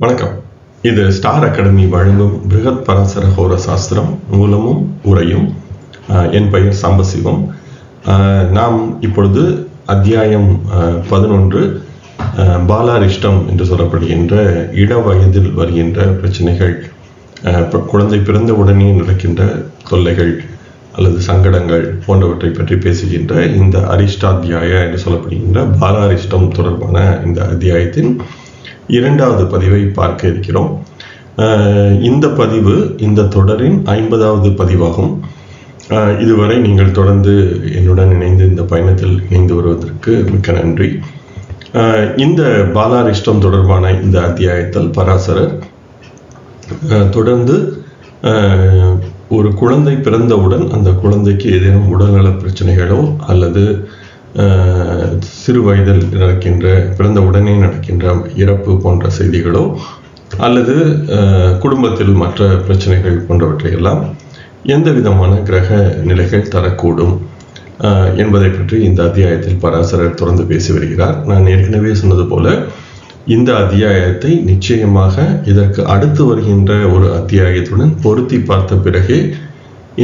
வணக்கம். இது star academy வழங்கும் பிருகத் பராசர ஹோர சாஸ்திரம் மூலமும் உரையும். என் பெயர் சாம்பசிவம். நாம் இப்பொழுது அத்தியாயம் பதினொன்று பாலாரிஷ்டம் என்று சொல்லப்படுகின்ற இட வயதில் வருகின்ற பிரச்சனைகள் குழந்தை பிறந்த உடனே நடக்கின்ற தொல்லைகள் அல்லது சங்கடங்கள் போன்றவற்றை பற்றி பேசுகின்ற இந்த அரிஷ்டாத்தியாய என்று சொல்லப்படுகின்ற பாலாரிஷ்டம் தொடர்பான இந்த அத்தியாயத்தின் இரண்டாவது பதிவை பார்க்க இருக்கிறோம். இந்த பதிவு இந்த தொடரின் ஐம்பதாவது பதிவாகும். இதுவரை நீங்கள் தொடர்ந்து என்னுடன் இணைந்து இந்த பயணத்தில் இணைந்து வருவதற்கு மிக்க நன்றி. இந்த பாலாரிஷ்டம் தொடர்பான இந்த அத்தியாயத்தில் பராசரர் தொடர்ந்து ஒரு குழந்தை பிறந்தவுடன் அந்த குழந்தைக்கு ஏதேனும் உடல்நல பிரச்சனைகளோ அல்லது சிறு வயதில் நடக்கின்ற பிறந்த உடனே நடக்கின்ற இறப்பு போன்ற செய்திகளோ அல்லது அஹ், குடும்பத்தில் மற்ற பிரச்சனைகள் போன்றவற்றையெல்லாம் எந்த விதமான கிரக நிலைகள் தரக்கூடும் என்பதை பற்றி இந்த அத்தியாயத்தில் பராசரர் தொடர்ந்து பேசி வருகிறார். நான் ஏற்கனவே சொன்னது போல இந்த அத்தியாயத்தை நிச்சயமாக இதற்கு அடுத்து வருகின்ற ஒரு அத்தியாயத்துடன் பொருத்தி பார்த்த பிறகே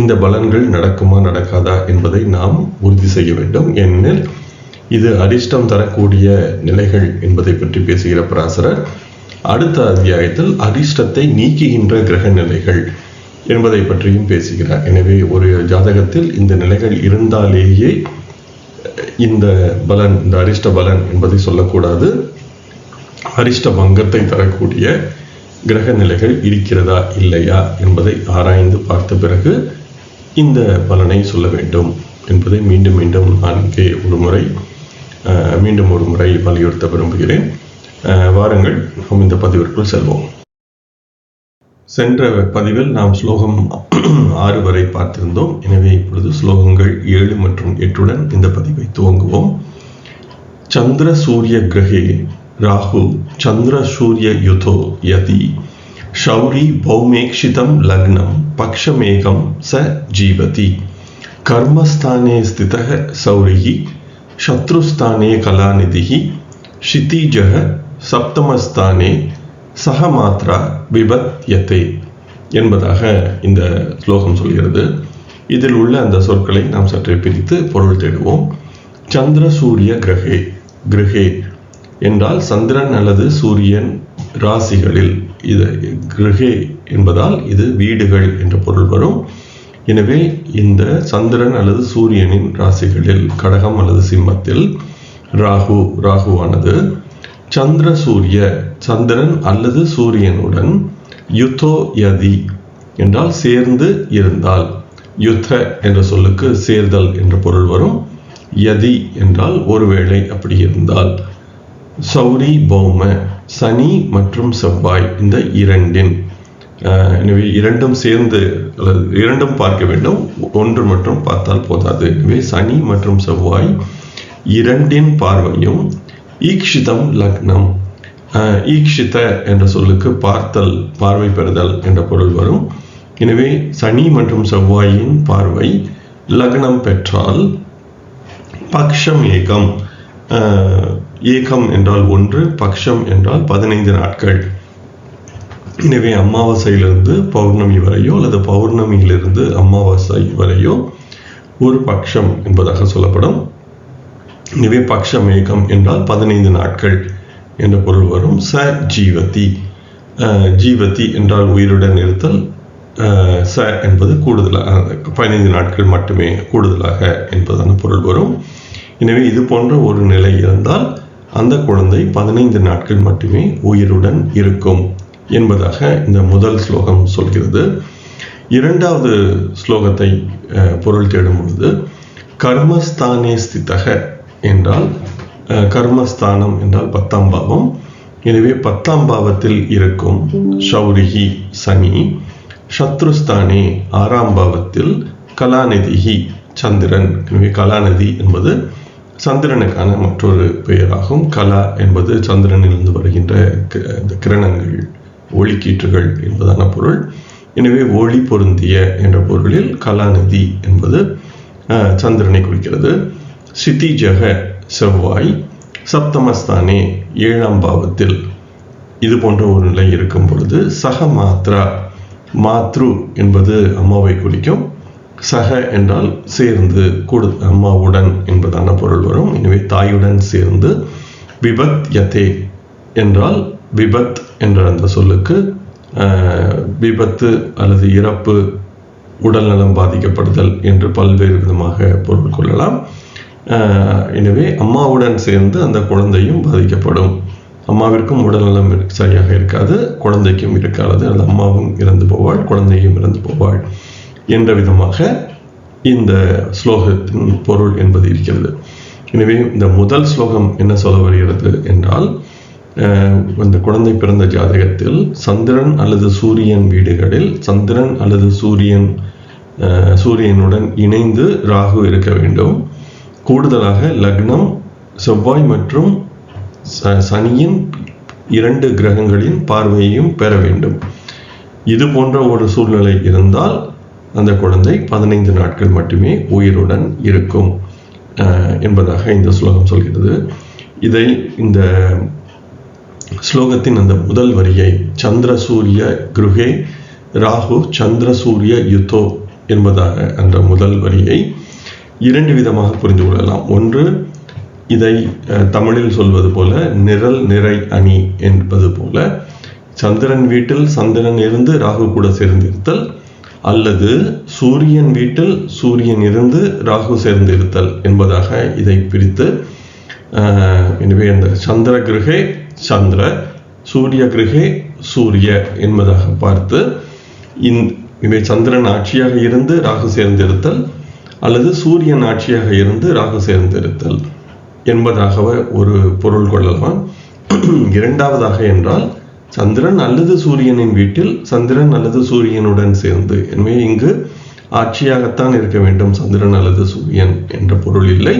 இந்த பலன்கள் நடக்குமா நடக்காதா என்பதை நாம் உறுதி செய்ய வேண்டும். ஏனெனில் இது அரிஷ்டம் தரக்கூடிய நிலைகள் என்பதை பற்றி பேசுகிற பிராசரர் அடுத்த அத்தியாயத்தில் அரிஷ்டத்தை நீக்குகின்ற கிரக நிலைகள் என்பதை பற்றியும் பேசுகிறார். எனவே ஒரு ஜாதகத்தில் இந்த நிலைகள் இருந்தாலேயே இந்த பலன் இந்த அரிஷ்ட பலன் என்பதை சொல்லக்கூடாது. அரிஷ்ட பங்கத்தை தரக்கூடிய கிரக நிலைகள் இருக்கிறதா இல்லையா என்பதை ஆராய்ந்து பார்த்த பிறகு இந்த பலனை சொல்ல வேண்டும் என்பதை மீண்டும் மீண்டும் நான் ஒரு முறை மீண்டும் ஒரு முறை வலியுறுத்த விரும்புகிறேன். வாருங்கள் நாம் இந்த பதிவிற்குள் செல்வோம். சென்ற பதிவில் நாம் ஸ்லோகம் ஆறு வரை பார்த்திருந்தோம். எனவே இப்பொழுது ஸ்லோகங்கள் ஏழு மற்றும் எட்டுடன் இந்த பதிவை துவங்குவோம். சந்திர சூரிய கிரகே ராகு சந்திர சூரிய யுதோ யதி शौरी भौमेक्षितं लग्नं पक्षमेकं स जीवति कर्मस्थाने स्थितः सौरिः शत्रुस्थाने कलानिधिः क्षितिजः सप्तमस्थाने सह மாத்ரா விபத்யதே என்பதாக இந்த ஸ்லோகம் சொல்கிறது இதில் உள்ள அந்த சொற்களை நாம் சற்றே பிரித்து பொருள் தேடுவோம் சந்திர சூரிய கிரகே கிரகே என்றால் சந்திரன் அல்லது சூரியன் ராசிகளில் இது கிரகே என்பதால் இது வீடுகள் என்ற பொருள் வரும். எனவே இந்த சந்திரன் அல்லது சூரியனின் ராசிகளில் கடகம் அல்லது சிம்மத்தில் ராகு ராகுவானது சந்திர சூரிய சந்திரன் அல்லது சூரியனுடன் யுத்தோ யதி என்றால் சேர்ந்து இருந்தால் யுத்த என்ற சொல்லுக்கு சேர்தல் என்ற பொருள் வரும். யதி என்றால் ஒருவேளை அப்படி இருந்தால். சௌரி பௌம சனி மற்றும் செவ்வாய் இந்த இரண்டின் எனவே இரண்டும் சேர்ந்து அல்லது இரண்டும் பார்க்க வேண்டும். ஒன்று மட்டும் பார்த்தால் போதாது. எனவே சனி மற்றும் செவ்வாய் இரண்டின் பார்வையும் ஈக்ஷிதம் லக்னம் ஈக்ஷித என்ற சொல்லுக்கு பார்த்தல் பார்வை பெறுதல் என்ற பொருள் வரும். எனவே சனி மற்றும் செவ்வாயின் பார்வை லக்னம் பெற்றால் பக்ஷம் ஏகம் ஏகம் என்றால் ஒன்று பக்ஷம் என்றால் பதினைந்து நாட்கள். எனவே அமாவாசையிலிருந்து பௌர்ணமி வரையோ அல்லது பௌர்ணமியிலிருந்து அமாவாசை வரையோ ஒரு பக்ஷம் என்பதாக சொல்லப்படும். எனவே பக்ஷம் ஏகம் என்றால் பதினைந்து நாட்கள் என்ற பொருள் வரும். ச ஜீவதி. ஜீவதி என்றால் உயிருடன் இருத்தல். ச என்பது கூடுதலாக பதினைந்து நாட்கள் மட்டுமே கூடுதலாக என்பதான பொருள் வரும். எனவே இது போன்ற ஒரு நிலை இருந்தால் அந்த குழந்தை பதினைந்து நாட்கள் மட்டுமே உயிருடன் இருக்கும் என்பதாக இந்த முதல் ஸ்லோகம் சொல்கிறது. இரண்டாவது ஸ்லோகத்தை பொருள் தேடும் பொழுது கர்மஸ்தானே ஸ்தித்தக என்றால் அஹ், கர்மஸ்தானம் என்றால் பத்தாம் பாவம். எனவே பத்தாம் பாவத்தில் இருக்கும் ஷௌரிகி சனி சத்ருஸ்தானே ஆறாம் பாவத்தில் கலாநிதிகி சந்திரன். எனவே கலாநிதி என்பது சந்திரனுக்கான மற்றொரு பெயராகும். கலா என்பது சந்திரனிலிருந்து வருகின்ற இந்த கிரணங்கள் ஒளிக்கீற்றுகள் என்பதான பொருள். எனவே ஒளி பொருந்திய என்ற பொருளில் கலாநிதி என்பது சந்திரனை குறிக்கிறது. சித்திஜக செவ்வாய் சப்தமஸ்தானே ஏழாம் பாவத்தில் இது போன்ற ஒரு நிலை இருக்கும் பொழுது சக மாத்ரா மாத்ரு என்பது அம்மாவை குறிக்கும். சக என்றால் சேர்ந்து கூடு அம்மாவுடன் என்பதான பொருள் வரும். எனவே தாயுடன் சேர்ந்து விபத் யதே என்றால் விபத் என்ற அந்த சொல்லுக்கு விபத்து அல்லது இறப்பு உடல்நலம் பாதிக்கப்படுதல் என்று பல்வேறு விதமாக பொருள் கொள்ளலாம். எனவே அம்மாவுடன் சேர்ந்து அந்த குழந்தையும் பாதிக்கப்படும். அம்மாவிற்கும் உடல்நலம் சரியாக இருக்காது குழந்தைக்கும் இருக்காது அது அம்மாவும் இறந்து போவாள் குழந்தையும் இறந்து போவாள். என்ற விதமாக இந்த ஸ்லோகத்தின் பொருள் என்பது இருக்கிறது. எனவே இந்த முதல் ஸ்லோகம் என்ன சொல்ல வருகிறது என்றால் இந்த குழந்தை பிறந்த ஜாதகத்தில் சந்திரன் அல்லது சூரியன் வீடுகளில் சந்திரன் அல்லது சூரியன் சூரியனுடன் இணைந்து ராகு இருக்க வேண்டும். கூடுதலாக லக்னம் செவ்வாய் மற்றும் ச- சனியின் இரண்டு கிரகங்களின் பார்வையையும் பெற வேண்டும். இது போன்ற ஒரு சூழ்நிலை இருந்தால் அந்த குழந்தை பதினைந்து நாட்கள் மட்டுமே உயிருடன் இருக்கும் என்பதாக இந்த ஸ்லோகம் சொல்கிறது. இதை இந்த ஸ்லோகத்தின் அந்த முதல் வரியை சந்திர சூரிய குருகே ராகு சந்திர சூரிய யுத்தோ என்பதாக அந்த முதல் வரியை இரண்டு விதமாக புரிந்து கொள்ளலாம். ஒன்று இதை அஹ், தமிழில் சொல்வது போல நிரல் நிறை அணி என்பது போல சந்திரன் வீட்டில் சந்திரன் இருந்து ராகு கூட சேர்ந்திருத்தல் அல்லது சூரியன் வீட்டில் சூரியன் இருந்து ராகு சேர்ந்திருத்தல் என்பதாக இதை பிரித்து எனவே அந்த சந்திர கிரகே சந்திர சூரிய கிரகே சூரிய என்பதாக பார்த்து இந் இவை சந்திரன் ஆட்சியாக இருந்து ராகு சேர்ந்திருத்தல் அல்லது சூரியன் ஆட்சியாக இருந்து ராகு சேர்ந்திருத்தல் என்பதாக ஒரு பொருள் கொள்ளலாம். இரண்டாவதாக என்றால் சந்திரன் அல்லது சூரியனின் வீட்டில் சந்திரன் அல்லது சூரியனுடன் சேர்ந்து. எனவே இங்கு ஆட்சியாகத்தான் இருக்க வேண்டும் சந்திரன் அல்லது சூரியன் என்ற பொருள் இல்லை.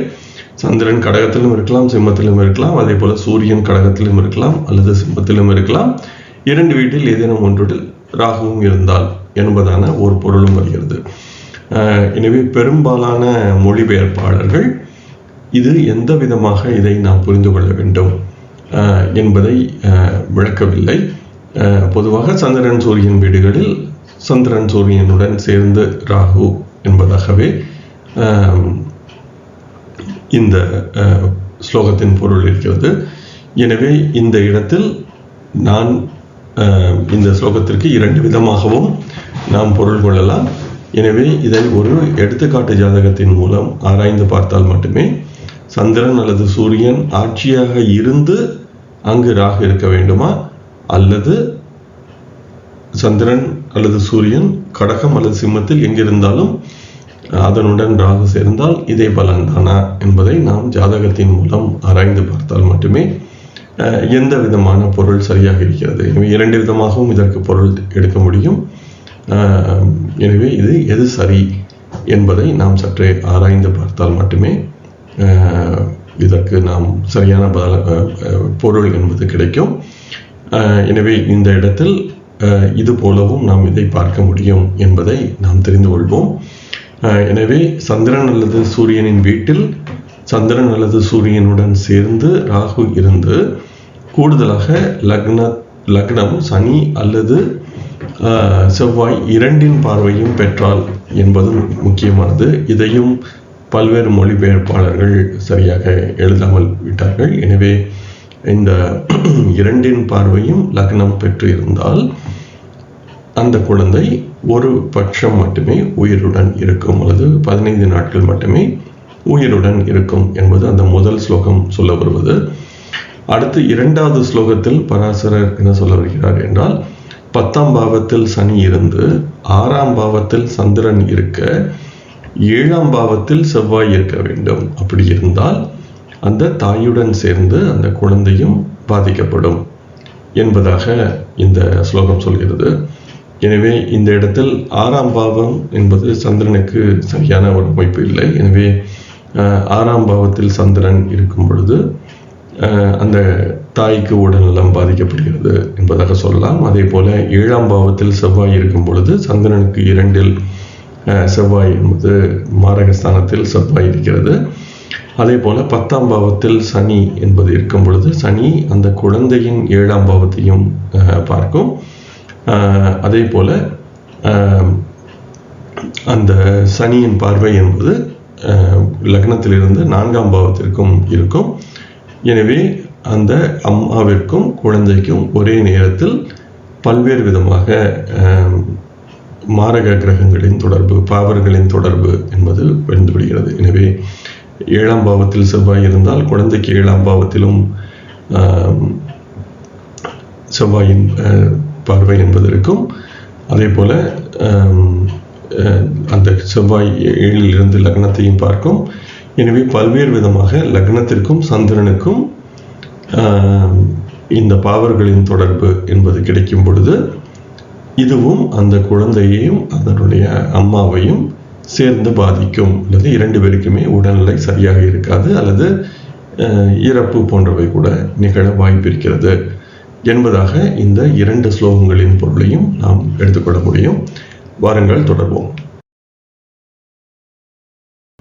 சந்திரன் கடகத்திலும் இருக்கலாம் சிம்மத்திலும் இருக்கலாம் அதே போல சூரியன் கடகத்திலும் இருக்கலாம் அல்லது சிம்மத்திலும் இருக்கலாம். இரண்டு வீட்டில் ஏதேனும் ஒன்றில் ராகுவும் இருந்தால் என்பதான ஒரு பொருளும் வருகிறது. எனவே பெரும்பாலான மொழிபெயர்ப்பாளர்கள் இது எந்த விதமாக இதை நாம் புரிந்து கொள்ள வேண்டும்? என்பதை விளக்கவில்லை. பொதுவாக சந்திரன் சூரியன் வீடுகளில் சந்திரன் சூரியனுடன் சேர்ந்து ராகு என்பதாகவே இந்த ஸ்லோகத்தின் பொருள் இருக்கிறது. எனவே இந்த இடத்தில் நான் இந்த ஸ்லோகத்திற்கு இரண்டு விதமாகவும் நாம் பொருள் கொள்ளலாம். எனவே இதை ஒரு எடுத்துக்காட்டு ஜாதகத்தின் மூலம் ஆராய்ந்து பார்த்தால் மட்டுமே சந்திரன் அல்லது சூரியன் ஆட்சியாக இருந்து அங்கு ராகு இருக்க வேண்டுமா? அல்லது சந்திரன் அல்லது சூரியன் கடகம் அல்லது சிம்மத்தில் எங்கிருந்தாலும் அதனுடன் ராகு சேர்ந்தால் இதே பலன் தானா என்பதை நாம் ஜாதகத்தின் மூலம் ஆராய்ந்து பார்த்தால் மட்டுமே எந்த விதமான பொருள் சரியாக இருக்கிறது? எனவே இரண்டு விதமாகவும் இதற்கு பொருள் எடுக்க முடியும். எனவே இது எது சரி என்பதை நாம் சற்றே ஆராய்ந்து பார்த்தால் மட்டுமே இதற்கு நாம் சரியான பதில பொருள் என்பது கிடைக்கும். எனவே இந்த இடத்தில் இது போலவும் நாம் இதை பார்க்க முடியும் என்பதை நாம் தெரிந்து கொள்வோம். எனவே சந்திரன் அல்லது சூரியனின் வீட்டில் சந்திரன் அல்லது சூரியனுடன் சேர்ந்து ராகு இருந்து கூடுதலாக லக்ன லக்னம் சனி அல்லது செவ்வாய் இரண்டின் பார்வையும் பெற்றால் என்பது முக்கியமானது. இதையும் பல்வேறு மொழிபெயர்ப்பாளர்கள் சரியாக எழுதாமல் விட்டார்கள். எனவே இந்த இரண்டின் பார்வையும் லக்னம் பெற்று இருந்தால் அந்த குழந்தை ஒரு பட்சம் மட்டுமே உயிருடன் இருக்கும் அல்லது பதினைந்து நாட்கள் மட்டுமே உயிருடன் இருக்கும் என்பது அந்த முதல் ஸ்லோகம் சொல்ல வருவது. அடுத்து இரண்டாவது ஸ்லோகத்தில் பராசரர் என்ன சொல்ல வருகிறார் என்றால் பத்தாம் பாவத்தில் சனி இருந்து ஆறாம் பாவத்தில் சந்திரன் இருக்க ஏழாம் பாவத்தில் செவ்வாய் இருக்க வேண்டும். அப்படி இருந்தால் அந்த தாயுடன் சேர்ந்து அந்த குழந்தையும் பாதிக்கப்படும் என்பதாக இந்த ஸ்லோகம் சொல்கிறது. எனவே இந்த இடத்தில் ஆறாம் பாவம் என்பது சந்திரனுக்கு சரியான ஒரு அமைப்பு இல்லை. எனவே ஆறாம் பாவத்தில் சந்திரன் இருக்கும் பொழுது அந்த தாய்க்கு உடல்நலம் பாதிக்கப்படுகிறது என்பதாக சொல்லலாம். அதே போல ஏழாம் பாவத்தில் செவ்வாய் இருக்கும் பொழுது சந்திரனுக்கு இரண்டில் செவ்வாய் என்பது மாரகஸ்தானத்தில் செவ்வாய் இருக்கிறது. அதே போல பத்தாம் பாவத்தில் சனி என்பது இருக்கும் பொழுது சனி அந்த குழந்தையின் ஏழாம் பாவத்தையும் பார்க்கும். அதே போல அந்த சனியின் பார்வை என்பது லக்னத்திலிருந்து நான்காம் பாவத்திற்கும் இருக்கும். எனவே அந்த அம்மாவிற்கும் குழந்தைக்கும் ஒரே நேரத்தில் பல்வேறு விதமாக மாரக கிரகங்களின் தொடர்பு பாவர்களின் தொடர்பு என்பது விடுகிறது எனவே ஏழாம் பாவத்தில் செவ்வாய் இருந்தால் குழந்தைக்கு ஏழாம் பாவத்திலும் செவ்வாயின் பார்வை என்பது இருக்கும். அதே போல அந்த செவ்வாய் ஏழில் இருந்து லக்னத்தையும் பார்க்கும். எனவே பல்வேறு விதமாக லக்னத்திற்கும் சந்திரனுக்கும் இந்த பாவர்களின் தொடர்பு என்பது கிடைக்கும் பொழுது இதுவும் அந்த குழந்தையையும் அதனுடைய அம்மாவையும் சேர்ந்து பாதிக்கும். அல்லது இரண்டு பேருக்குமே உடல்நிலை சரியாக இருக்காது அல்லது இறப்பு போன்றவை கூட நிகழ வாய்ப்பிருக்கிறது என்பதாக இந்த இரண்டு ஸ்லோகங்களின் பொருளையும் நாம் எடுத்துக்கொள்ள முடியும். வாரங்கள் தொடர்வோம்.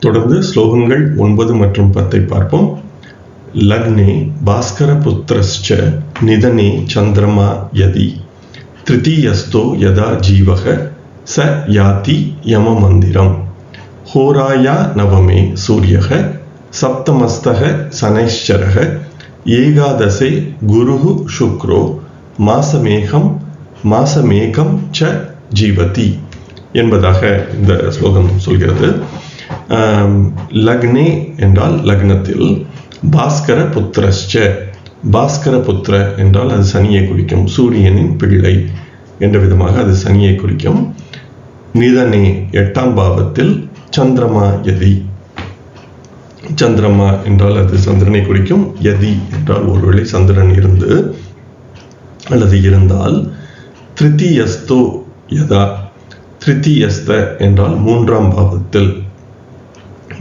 தொடர்ந்து ஸ்லோகங்கள் ஒன்பது மற்றும் பத்தை பார்ப்போம். லக்னே பாஸ்கர புத்திரஸ்ச நிதனே சந்திரமா யதி. திருத்தீயஸ்தோ யதா ஜீவக ச யாதி யம மந்திரம் ஹோராயா நவமே சூரியக சப்தமஸ்தக சனைஷ்சரக ஏகாதசே குருகு சுக்ரோ மாசமேகம் மாசமேகம் ச ஜீவதி என்பதாக இந்த ஸ்லோகம் சொல்கிறது. லக்னே என்றால் லக்னத்தில் பாஸ்கர புத்திரஸ்ச பாஸ்கர புத்திர என்றால் அது சனியை குறிக்கும். சூரியனின் பிள்ளை என்ற விதமாக அது சனியை குறிக்கும். நிதனே எட்டாம் பாவத்தில் சந்திரமா யதி சந்திரமா என்றால் அது சந்திரனை குறிக்கும். யதி என்றால் ஒருவேளை சந்திரன் இருந்து அல்லது இருந்தால். திருத்தியஸ்தோ யதா. திருத்தியஸ்த என்றால் மூன்றாம் பாவத்தில்.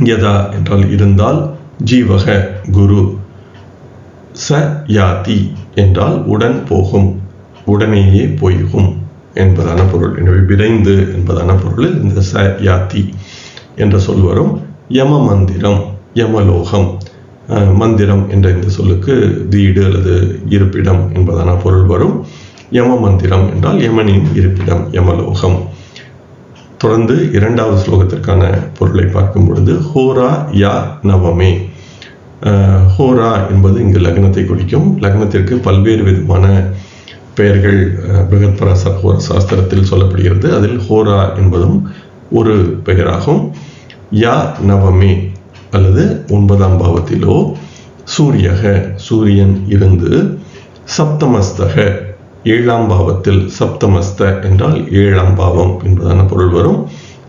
யதா என்றால் இருந்தால் ஜீவக குரு. ச யாதி என்றால் உடன் போகும் உடனேயே போய்கும் என்பதான பொருள். எனவே விரைந்து என்பதான பொருளில் இந்த ச யாதி என்ற சொல் வரும். யம மந்திரம் யமலோகம் மந்திரம் என்ற இந்த சொல்லுக்கு வீடு அல்லது இருப்பிடம் என்பதான பொருள் வரும். யம மந்திரம் என்றால் யமனின் இருப்பிடம் யமலோகம். தொடர்ந்து இரண்டாவது ஸ்லோகத்திற்கான பொருளை பார்க்கும் பொழுது ஹோரா யா நவமே. ஹோரா என்பது இங்கு லக்னத்தை குறிக்கும். லக்னத்திற்கு பல்வேறு விதமான பெயர்கள் அஹ், பிருகத் சாஸ்திரத்தில் சொல்லப்படுகிறது. அதில் ஹோரா என்பதும் ஒரு பெயராகும். யா நவமே அல்லது ஒன்பதாம் பாவத்திலோ சூரியக சூரியன் இருந்து சப்தமஸ்தக ஏழாம் பாவத்தில் சப்தமஸ்த என்றால் ஏழாம் பாவம் என்பதான பொருள் வரும்.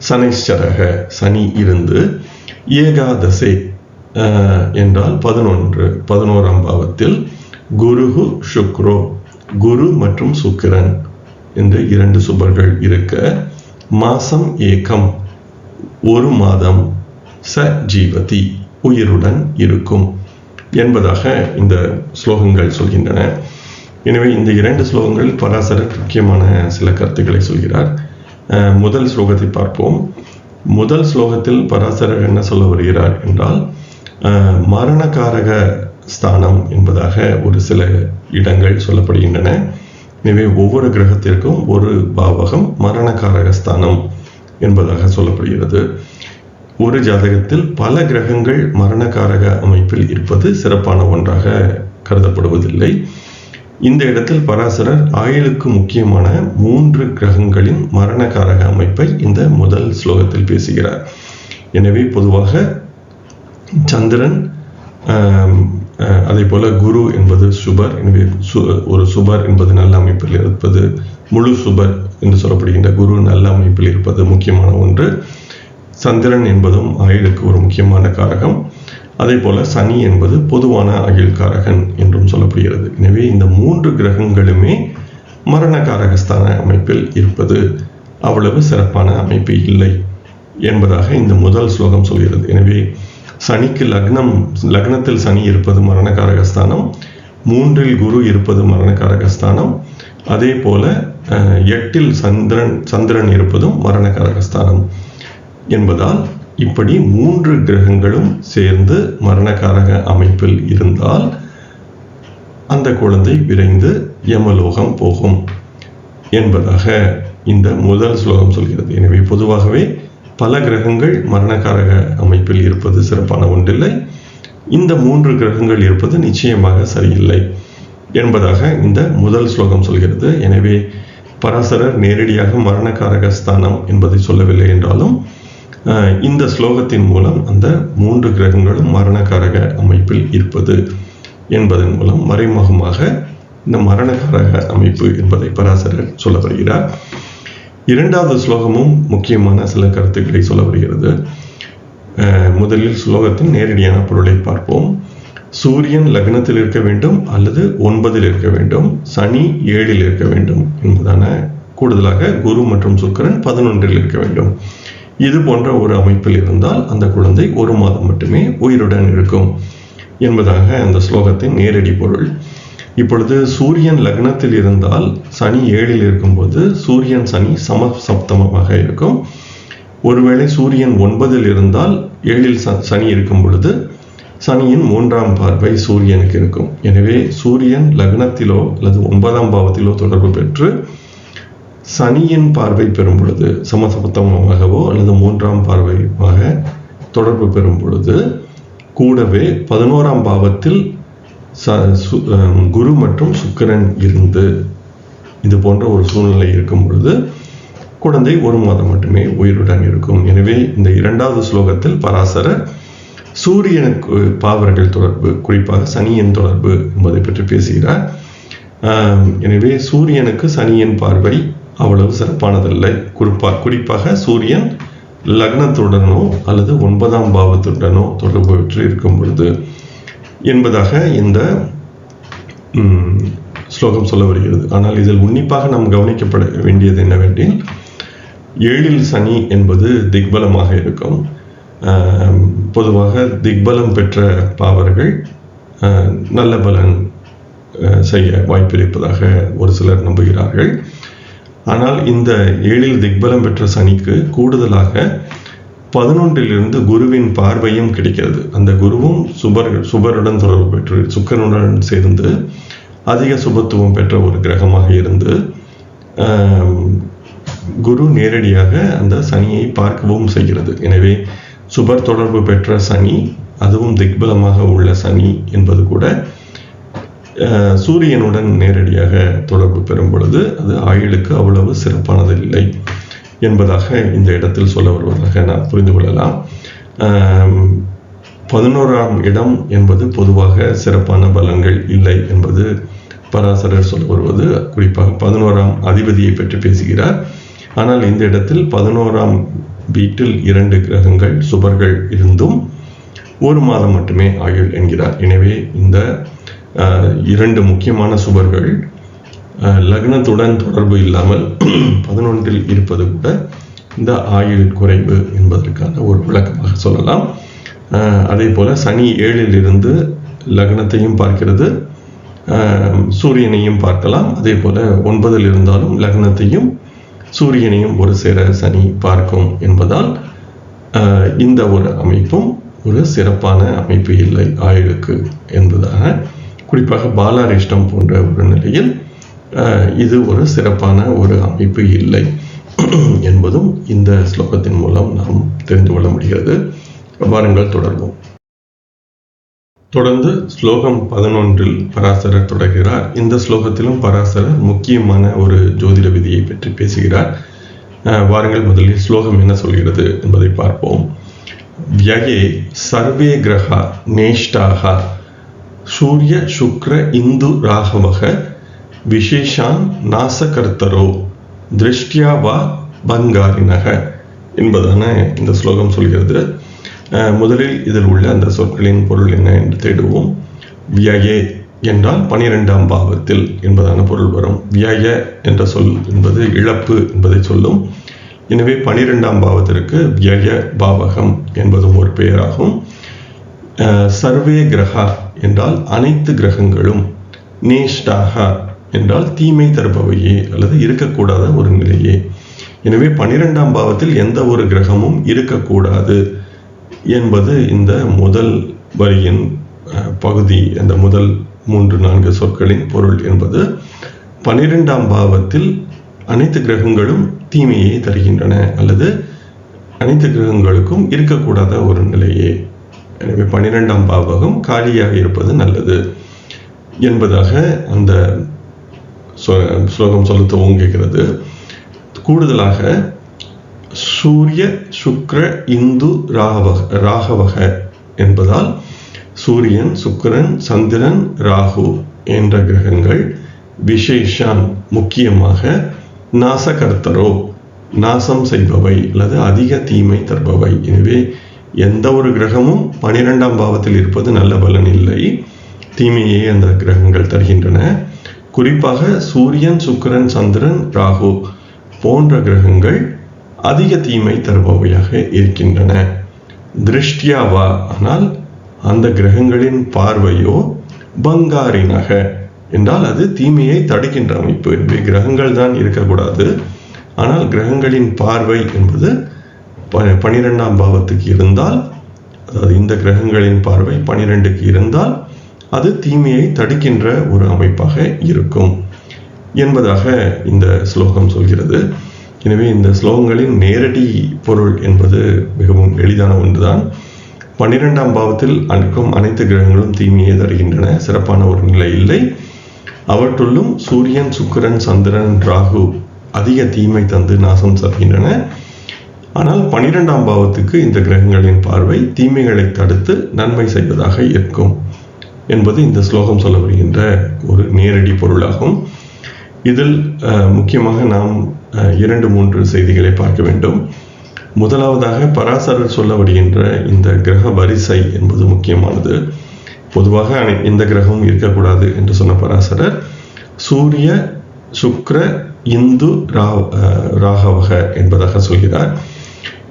சனைச்சரக சனி இருந்து ஏகாதசை என்றால் பதினொன்று பதினோராம் பாவத்தில் குருஹு சுக்ரோ குரு மற்றும் சுக்கிரன் என்று இரண்டு சுபர்கள் இருக்க மாசம் ஏகம் ஒரு மாதம் ச ஜீவதி உயிருடன் இருக்கும் என்பதாக இந்த ஸ்லோகங்கள் சொல்கின்றன. எனவே இந்த இரண்டு ஸ்லோகங்கள் பராசரர் முக்கியமான சில கருத்துக்களை சொல்கிறார். முதல் ஸ்லோகத்தை பார்ப்போம். முதல் ஸ்லோகத்தில் பராசரர் என்ன சொல்ல வருகிறார் என்றால் மரணகாரக ஸ்தானம் என்பதாக ஒரு சில இடங்கள் சொல்லப்படுகின்றன. எனவே ஒவ்வொரு கிரகத்திற்கும் ஒரு பாவகம் மரணகாரக ஸ்தானம் என்பதாக சொல்லப்படுகிறது. ஒரு ஜாதகத்தில் பல கிரகங்கள் மரணகாரக அமைப்பில் இருப்பது சிறப்பான ஒன்றாக கருதப்படுவதில்லை. இந்த இடத்தில் பராசரர் ஆயுளுக்கு முக்கியமான மூன்று கிரகங்களின் மரணகாரக அமைப்பை இந்த முதல் ஸ்லோகத்தில் பேசுகிறார். எனவே பொதுவாக சந்திரன் அதே போல குரு என்பது சுபர் எனவே சு- ஒரு சுபர் என்பது நல்ல அமைப்பில் இருப்பது முழு சுபர் என்று சொல்லப்படுகின்ற குரு நல்ல அமைப்பில் இருப்பது முக்கியமான ஒன்று. சந்திரன் என்பதும் அகிலுக்கு ஒரு முக்கியமான காரகம். அதே போல சனி என்பது பொதுவான அகில் காரகன் என்றும் சொல்லப்படுகிறது. எனவே இந்த மூன்று கிரகங்களுமே மரண காரகஸ்தான அமைப்பில் இருப்பது அவ்வளவு சிறப்பான அமைப்பு இல்லை என்பதாக இந்த முதல் ஸ்லோகம் சொல்கிறது. எனவே சனிக்கு லக்னம் லக்னத்தில் சனி இருப்பது மரணகாரகஸ்தானம் மூன்றில் குரு இருப்பது மரணகாரகஸ்தானம். அதே போல அஹ், எட்டில் சந்திரன் சந்திரன் இருப்பதும் மரணகாரகஸ்தானம். என்பதால் இப்படி மூன்று கிரகங்களும் சேர்ந்து மரணகாரக அமைப்பில் இருந்தால் அந்த குழந்தை விரைந்து யமலோகம் போகும் என்பதாக இந்த முதல் ஸ்லோகம் சொல்கிறது. எனவே பொதுவாகவே பல கிரகங்கள் மரணகாரக அமைப்பில் இருப்பது சிறப்பான ஒன்றில்லை. இந்த மூன்று கிரகங்கள் இருப்பது நிச்சயமாக சரியில்லை என்பதாக இந்த முதல் ஸ்லோகம் சொல்கிறது. எனவே பராசரர் நேரடியாக மரணகாரக ஸ்தானம் என்பதை சொல்லவில்லை என்றாலும் இந்த ஸ்லோகத்தின் மூலம் அந்த மூன்று கிரகங்களும் மரணகாரக அமைப்பில் இருப்பது என்பதன் மூலம் மறைமுகமாக இந்த மரணகாரக அமைப்பு என்பதை பராசரர் சொல்ல வருகிறார் இரண்டாவது ஸ்லோகமும் முக்கியமான சில கருத்துக்களை சொல்ல வருகிறது. முதலில் ஸ்லோகத்தின் நேரடியான பொருளை பார்ப்போம். சூரியன் லக்னத்தில் இருக்க வேண்டும் அல்லது ஒன்பதில் இருக்க வேண்டும் சனி ஏழில் இருக்க வேண்டும் என்பதான கூடுதலாக குரு மற்றும் சுக்கிரன் பதினொன்றில் இருக்க வேண்டும். இது போன்ற ஒரு அமைப்பில் இருந்தால் அந்த குழந்தை ஒரு மாதம் மட்டுமே உயிருடன் இருக்கும் என்பதாக அந்த ஸ்லோகத்தின் நேரடி பொருள். இப்பொழுது சூரியன் லக்னத்தில் இருந்தால் சனி ஏழில் இருக்கும்போது சூரியன் சனி சம சப்தமமாக இருக்கும். ஒருவேளை சூரியன் ஒன்பதில் இருந்தால் ஏழில் ச- சனி இருக்கும் பொழுது சனியின் மூன்றாம் பார்வை சூரியனுக்கு இருக்கும். எனவே சூரியன் லக்னத்திலோ அல்லது ஒன்பதாம் பாவத்திலோ தொடர்பு பெற்று சனியின் பார்வை பெறும் பொழுது சமசப்தமமாகவோ அல்லது மூன்றாம் பார்வையாக தொடர்பு பெறும் பொழுது கூடவே பதினோராம் பாவத்தில் குரு மற்றும் சுக்கிரன் இருந்து இது போன்ற ஒரு சூழ்நிலை இருக்கும் பொழுது குழந்தை ஒரு மாதம் மட்டுமே உயிருடன் இருக்கும். எனவே இந்த இரண்டாவது ஸ்லோகத்தில் பராசரர் சூரியனுக்கு பாவர்கள் தொடர்பு குறிப்பாக சனியின் தொடர்பு என்பதை பற்றி பேசுகிறார். எனவே சூரியனுக்கு சனியின் பார்வை அவ்வளவு சிறப்பானதில்லை. குறிப்பா குறிப்பாக சூரியன் லக்னத்துடனோ அல்லது ஒன்பதாம் பாவத்துடனோ தொடர்பு பெற்று இருக்கும் பொழுது என்பதாக இந்த ஸ்லோகம் சொல்ல வருகிறது. ஆனால் இதில் உன்னிப்பாக நாம் கவனிக்கப்பட வேண்டியது என்னவென்றால் ஏழில் சனி என்பது திக்பலமாக இருக்கும். பொதுவாக திக்பலம் பெற்ற பாவர்கள் நல்ல பலன் செய்ய வாய்ப்பிருப்பதாக ஒரு சிலர் நம்புகிறார்கள். ஆனால் இந்த ஏழில் திக்பலம் பெற்ற சனிக்கு கூடுதலாக பதினொன்றிலிருந்து குருவின் பார்வையும் கிடைக்கிறது. அந்த குருவும் சுபர் சுபருடன் தொடர்பு பெற்று சுக்கரனுடன் சேர்ந்து அதிக சுபத்துவம் பெற்ற ஒரு கிரகமாக இருந்து குரு நேரடியாக அந்த சனியை பார்க்கவும் செய்கிறது. எனவே சுபர் தொடர்பு பெற்ற சனி அதுவும் திக்பலமாக உள்ள சனி என்பது கூட சூரியனுடன் நேரடியாக தொடர்பு பெறும் பொழுது அது ஆயுளுக்கு அவ்வளவு சிறப்பானதில்லை. என்பதாக இந்த இடத்தில் சொல்ல வருவதாக நான் புரிந்து கொள்ளலாம். பதினோராம் இடம் என்பது பொதுவாக சிறப்பான பலன்கள் இல்லை என்பது பராசரர் சொல்ல வருவது. குறிப்பாக பதினோராம் அதிபதியை பற்றி பேசுகிறார். ஆனால் இந்த இடத்தில் பதினோராம் வீட்டில் இரண்டு கிரகங்கள் சுபர்கள் இருந்தும் ஒரு மாதம் மட்டுமே ஆயுள் என்கிறார். எனவே இந்த இரண்டு முக்கியமான சுபர்கள் லக்னத்துடன் தொடர்பு இல்லாமல் பதினொன்றில் இருப்பது கூட இந்த ஆயுள் குறைவு என்பதற்கான ஒரு விளக்கமாக சொல்லலாம். அதே போல் சனி ஏழில் இருந்து லக்னத்தையும் பார்க்கிறது. சூரியனையும் பார்க்கலாம். அதே போல் ஒன்பதில் இருந்தாலும் லக்னத்தையும் சூரியனையும் ஒரு சேர சனி பார்க்கும் என்பதால் இந்த ஒரு அமைப்பும் ஒரு சிறப்பான அமைப்பு இல்லை ஆயுளுக்கு என்பதாக. குறிப்பாக பாலாரிஷ்டம் போன்ற ஒரு நிலையில் இது ஒரு சிறப்பான ஒரு அமைப்பு இல்லை என்பதும் இந்த ஸ்லோகத்தின் மூலம் நாம் தெரிந்து கொள்ள முடிகிறது. வாருங்கள் தொடர்வோம். தொடர்ந்து ஸ்லோகம் பதினொன்றில் பராசரர் தொடர்கிறார். இந்த ஸ்லோகத்திலும் பராசரர் முக்கியமான ஒரு ஜோதிட விதியை பற்றி பேசுகிறார். வாருங்கள் முதலில் ஸ்லோகம் என்ன சொல்கிறது என்பதை பார்ப்போம். வியகே சர்வே கிரகா நேஷ்டாக சூரிய சுக்ர இந்து ராகவக விசேஷான் நாசகர்த்தரோ திருஷ்டியா வா பங்காரினக என்பதான இந்த ஸ்லோகம் சொல்கிறது. முதலில் இதில் உள்ள அந்த சொற்களின் பொருள் என்ன என்று தேடுவோம். வியயே என்றால் பனிரெண்டாம் பாவத்தில் என்பதான பொருள் வரும். வியய என்ற சொல் என்பது இழப்பு என்பதை சொல்லும். எனவே பனிரெண்டாம் பாவத்திற்கு வியய பாவகம் என்பதும் ஒரு பெயராகும். சர்வே கிரகா என்றால் அனைத்து கிரகங்களும் நேஷ்டாக என்றால் தீமை தருபவையே அல்லது இருக்கக்கூடாத ஒரு நிலையே. எனவே பனிரெண்டாம் பாவத்தில் எந்த ஒரு கிரகமும் இருக்கக்கூடாது என்பது இந்த முதல் வரியின் பகுதி அந்த முதல் மூன்று நான்கு சொற்களின் பொருள் என்பது பனிரெண்டாம் பாவத்தில் அனைத்து கிரகங்களும் தீமையை தருகின்றன அல்லது அனைத்து கிரகங்களுக்கும் இருக்கக்கூடாத ஒரு நிலையே. எனவே பன்னிரெண்டாம் பாவகம் காலியாக இருப்பது நல்லது என்பதாக அந்த ஸ்லோகம் சொல்ல துவங்குகிறது கூடுதலாக சூரிய சுக்ர இந்து ராகவக ராகவக என்பதால் சூரியன் சுக்கரன் சந்திரன் ராகு என்ற கிரகங்கள் விசேஷான் முக்கியமாக நாசகர்த்தரோ நாசம் செய்பவை அல்லது அதிக தீமை தருபவை. எனவே எந்த ஒரு கிரகமும் பனிரெண்டாம் பாவத்தில் இருப்பது நல்ல பலன் இல்லை. தீமையை அந்த கிரகங்கள் தருகின்றன. குறிப்பாக சூரியன் சுக்கரன் சந்திரன் ராகு போன்ற கிரகங்கள் அதிக தீமை தருபவையாக இருக்கின்றன. திருஷ்டியாவா? ஆனால் அந்த கிரகங்களின் பார்வையோ பங்காரினக என்றால் அது தீமையை தடுக்கின்ற அமைப்பு. எனவே கிரகங்கள் தான் இருக்கக்கூடாது. ஆனால் கிரகங்களின் பார்வை என்பது ப- பனிரெண்டாம் பாவத்துக்கு இருந்தால் அதாவது இந்த கிரகங்களின் பார்வை பனிரெண்டுக்கு இருந்தால் அது தீமையை தடுக்கின்ற ஒரு அமைப்பாக இருக்கும் என்பதாக இந்த ஸ்லோகம் சொல்கிறது. எனவே இந்த ஸ்லோகங்களின் நேரடி பொருள் என்பது மிகவும் எளிதான ஒன்றுதான். பன்னிரெண்டாம் பாவத்தில் அனுக்கும் அனைத்து கிரகங்களும் தீமையை தருகின்றன. சிறப்பான ஒரு நிலை இல்லை. அவற்றுள்ளும் சூரியன் சுக்கிரன் சந்திரன் ராகு அதிக தீமை தந்து நாசம் தருகின்றன ஆனால் பனிரெண்டாம் பாவத்துக்கு இந்த கிரகங்களின் பார்வை தீமைகளை தடுத்து நன்மை செய்வதாக இருக்கும். என்பது இந்த ஸ்லோகம் சொல்ல வருகின்ற ஒரு நேரடி பொருளாகும். இதில் அஹ், முக்கியமாக நாம் இரண்டு மூன்று செய்திகளை பார்க்க வேண்டும். முதலாவதாக பராசரர் சொல்ல வருகின்ற இந்த கிரக வரிசை என்பது முக்கியமானது. பொதுவாக அனை- எந்த கிரகமும் இருக்கக்கூடாது என்று சொன்ன பராசரர் சூரிய சுக்ர இந்து ராகவக என்பதாக சொல்கிறார்.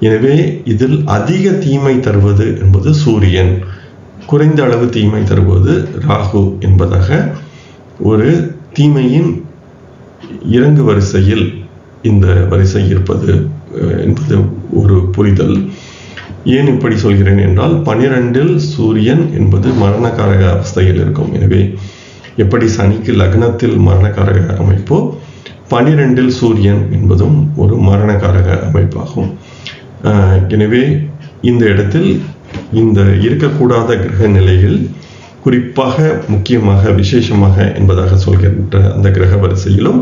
எனவே இதில் அதிக தீமை தருவது என்பது சூரியன். குறைந்த அளவு தீமை தருவது ராகு என்பதாக ஒரு தீமையின் இறங்கு வரிசையில் இந்த வரிசை இருப்பது என்பது ஒரு புரிதல். ஏன் இப்படி சொல்கிறேன் என்றால் பனிரெண்டில் சூரியன் என்பது மரணகாரக அவஸ்தையில் இருக்கும். எனவே எப்படி சனிக்கு லக்னத்தில் மரணகாரக அமைப்போ பனிரெண்டில் சூரியன் என்பதும் ஒரு மரணகாரக அமைப்பாகும். எனவே இந்த இடத்தில் இந்த இருக்கக்கூடாத கிரக நிலையில் குறிப்பாக முக்கியமாக விசேஷமாக என்பதாக சொல்கின்ற அந்த கிரக வரிசையிலும்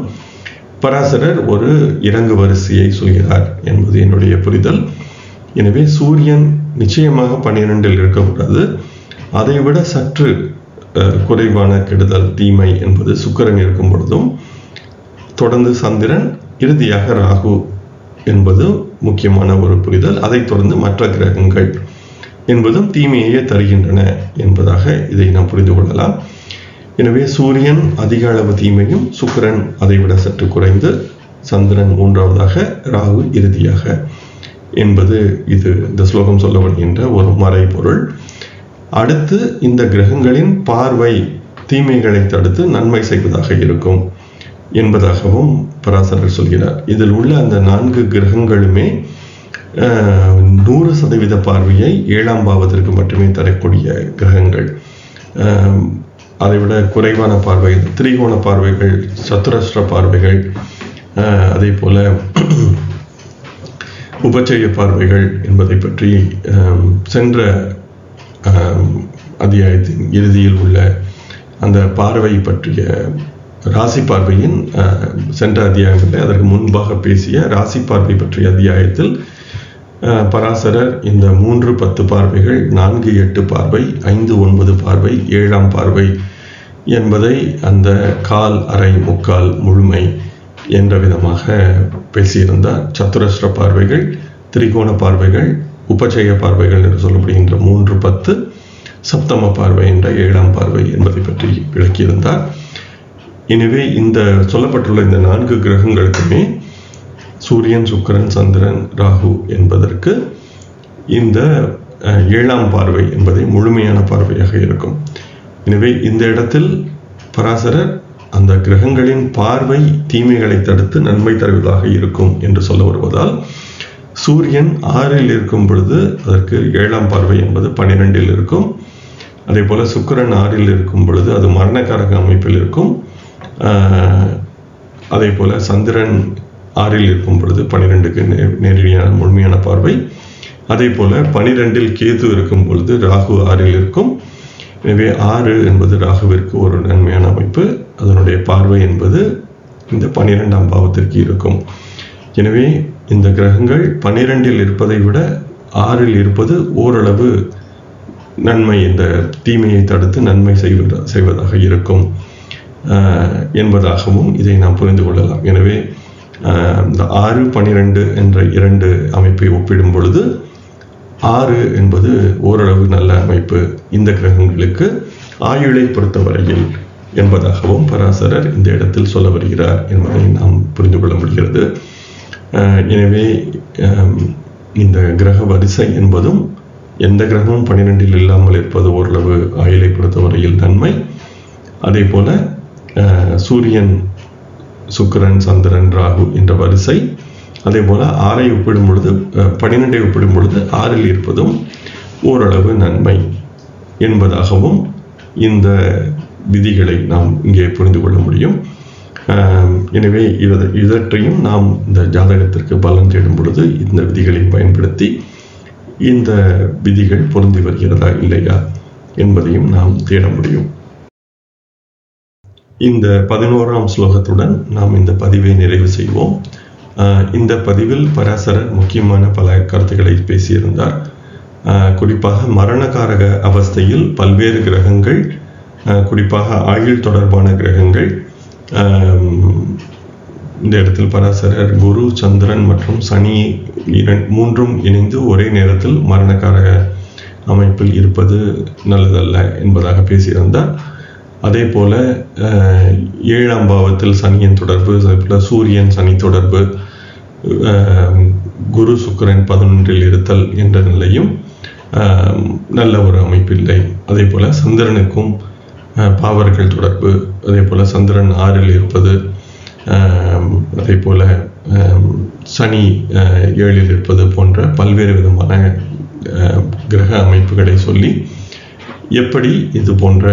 பராசரர் ஒரு இறங்கு வரிசையை சொல்கிறார் என்பது என்னுடைய புரிதல். எனவே சூரியன் நிச்சயமாக பன்னிரெண்டில் இருக்கக்கூடாது. அதைவிட சற்று அஹ், குறைவான கெடுதல் தீமை என்பது சுக்கிரன் இருக்கும் பொழுதும் தொடர்ந்து சந்திரன் இறுதியாக ராகு என்பது முக்கியமான ஒரு புரிதல். அதைத் தொடர்ந்து மற்ற கிரகங்கள் என்பதும் தீமையையே தருகின்றன என்பதாக இதை நாம் புரிந்து கொள்ளலாம். எனவே சூரியன் அதிக அளவு தீமையும் சுக்கிரன் அதைவிட சற்று குறைந்து சந்திரன் மூன்றாவதாக ராகு இறுதியாக என்பது இது இந்த ஸ்லோகம் சொல்ல வருகின்ற ஒரு மறைபொருள். அடுத்து இந்த கிரகங்களின் பார்வை தீமைகளை தடுத்து நன்மை செய்வதாக இருக்கும் என்பதாகவும் பராசரர் சொல்கிறார். இதில் உள்ள அந்த நான்கு கிரகங்களுமே நூறு சதவீத பார்வையை ஏழாம் பாவத்திற்கு மட்டுமே தரக்கூடிய கிரகங்கள். அதைவிட குறைவான பார்வை திரிகோண பார்வைகள் சத்துரஸ்ர பார்வைகள் அதே போல உபச்சய பார்வைகள் என்பதை பற்றி சென்ற அத்தியாயத்தின் இறுதியில் உள்ள அந்த பார்வை பற்றிய ராசி பார்வையின் சென்ற அத்தியாயத்தில் அதற்கு முன்பாக பேசிய ராசி பார்வை பற்றிய அத்தியாயத்தில் அஹ், பராசரர் இந்த மூன்று பத்து பார்வைகள் நான்கு எட்டு பார்வை ஐந்து ஒன்பது பார்வை ஏழாம் பார்வை என்பதை அந்த கால் அரை முக்கால் முழுமை என்ற விதமாக பேசியிருந்தார். சதுரஸ்ர பார்வைகள் திரிகோண பார்வைகள் உபச்சய பார்வைகள் என்று சொல்லப்படுகின்ற மூன்று பத்து சப்தம பார்வை என்ற ஏழாம் பார்வை என்பதை பற்றி விளக்கியிருந்தார். எனவே இந்த சொல்லப்பட்டுள்ள இந்த நான்கு கிரகங்களுக்குமே சூரியன் சுக்கிரன் சந்திரன் ராகு என்பதற்கு இந்த ஏழாம் பார்வை என்பதை முழுமையான பார்வையாக இருக்கும். எனவே இந்த இடத்தில் பராசரர் அந்த கிரகங்களின் பார்வை தீமைகளை தடுத்து நன்மை தருவதாக இருக்கும் என்று சொல்ல வருவதால் சூரியன் ஆறில் இருக்கும் பொழுது அதற்கு ஏழாம் பார்வை என்பது பன்னிரெண்டில் இருக்கும். அதே போல சுக்கரன் ஆறில் இருக்கும் பொழுது அது மரணக்காரக அமைப்பில் இருக்கும். அதே போல சந்திரன் ஆறில் இருக்கும் பொழுது பன்னிரெண்டுக்கு நே- நேரடியான முழுமையான பார்வை. அதே போல பனிரெண்டில் கேது இருக்கும் பொழுது ராகு ஆறில் இருக்கும். எனவே ஆறு என்பது ராகுவிற்கு ஒரு நன்மையான அமைப்பு. அதனுடைய பார்வை என்பது இந்த பனிரெண்டாம் பாவத்திற்கு இருக்கும். எனவே இந்த கிரகங்கள் பனிரெண்டில் இருப்பதை விட ஆறில் இருப்பது ஓரளவு நன்மை இந்த தீமையை தடுத்து நன்மை செய்வதா செய்வதாக இருக்கும். என்பதாகவும் இதை நாம் புரிந்து கொள்ளலாம். எனவே இந்த ஆறு பனிரெண்டு என்ற இரண்டு அமைப்பை ஒப்பிடும் பொழுது ஆறு என்பது ஓரளவு நல்ல அமைப்பு இந்த கிரகங்களுக்கு ஆயுளை பொறுத்தவரையில் என்பதாகவும் பராசரர் இந்த இடத்தில் சொல்ல வருகிறார் என்பதை நாம் புரிந்து கொள்ள முடிகிறது. எனவே இந்த கிரக வரிசை என்பதும் எந்த கிரகமும் பன்னிரெண்டில் இல்லாமல் இருப்பது ஓரளவு ஆயுளை பொறுத்தவரையில் நன்மை. அதே போல சூரியன் சுக்கரன் சந்திரன் ராகு என்ற வரிசை. அதே போல் ஆறை ஒப்பிடும் பொழுது பன்னிரெண்டை ஒப்பிடும் பொழுது ஆறில் இருப்பதும் ஓரளவு நன்மை என்பதாகவும் இந்த விதிகளை நாம் இங்கே புரிந்து கொள்ள முடியும். எனவே இவ- இதற்றையும் நாம் இந்த ஜாதகத்திற்கு பலன் தேடும் பொழுது இந்த விதிகளை பயன்படுத்தி இந்த விதிகள் பொருந்தி வருகிறதா இல்லையா என்பதையும் நாம் தேட முடியும். இந்த பதினோராம் ஸ்லோகத்துடன் நாம் இந்த பதிவை நிறைவு செய்வோம். இந்த பதிவில் பராசரர் முக்கியமான பல கருத்துக்களை பேசியிருந்தார். குறிப்பாக மரணகாரக அவஸ்தையில் பல்வேறு கிரகங்கள் குறிப்பாக ஆயுள் தொடர்பான கிரகங்கள் இந்த இடத்தில் பராசரர் குரு சந்திரன் மற்றும் சனி இரண்டு மூன்றும் இணைந்து ஒரே நேரத்தில் மரணகாரக அமைப்பில் இருப்பது நல்லதல்ல என்பதாக பேசியிருந்தார். அதே போல் ஏழாம் பாவத்தில் சனியின் தொடர்பு அதே போல் சூரியன் சனி தொடர்பு குரு சுக்கிரன் பதினொன்றில் இருத்தல் என்ற நிலையும் நல்ல ஒரு அமைப்பில்லை. அதே போல் சந்திரனுக்கும் பாவர்கள் தொடர்பு அதே போல் சந்திரன் ஆறில் இருப்பது அதே போல் சனி ஏழில் இருப்பது போன்ற பல்வேறு விதமான கிரக அமைப்புகளை சொல்லி எப்படி இது போன்ற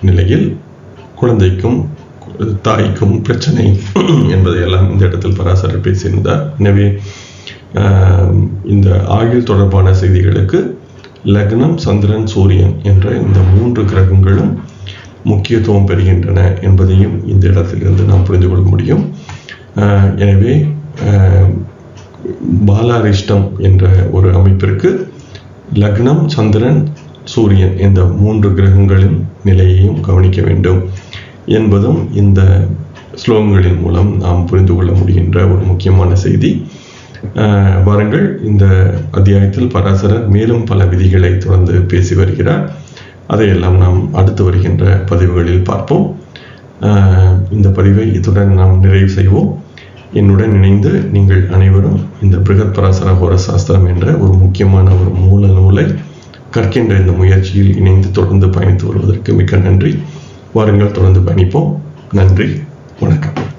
நிலையில் குழந்தைக்கும் தாய்க்கும் பிரச்சனை என்பதையெல்லாம் இந்த இடத்தில் பராசரர் பேசியிருந்தார். எனவே இந்த ஆயுள் தொடர்பான செய்திகளுக்கு லக்னம் சந்திரன் சூரியன் என்ற இந்த மூன்று கிரகங்களும் முக்கியத்துவம் பெறுகின்றன என்பதையும் இந்த இடத்திலிருந்து நாம் புரிந்து கொள்ள முடியும். எனவே பாலாரிஷ்டம் என்ற ஒரு அமைப்பிற்கு லக்னம் சந்திரன் சூரியன் இந்த மூன்று கிரகங்களின் நிலையையும் கவனிக்க வேண்டும் என்பதும் இந்த ஸ்லோகங்களின் மூலம் நாம் புரிந்து கொள்ள முடிகின்ற ஒரு முக்கியமான செய்தி. வாருங்கள் இந்த அத்தியாயத்தில் பராசரர் மேலும் பல விதிகளை தொடர்ந்து பேசி வருகிறார். அதையெல்லாம் நாம் அடுத்து வருகின்ற பதிவுகளில் பார்ப்போம். இந்த பதிவை இத்துடன் நாம் நிறைவு செய்வோம். என்னுடன் இணைந்து நீங்கள் அனைவரும் இந்த பிருகத் பராசர ஹோர சாஸ்திரம் என்ற ஒரு முக்கியமான ஒரு மூல நூலை கற்கின்ற இந்த முயற்சியில் இணைந்து தொடர்ந்து பயணித்து வருவதற்கு மிக்க நன்றி. வாருங்கள் தொடர்ந்து பயணிப்போம். நன்றி வணக்கம்.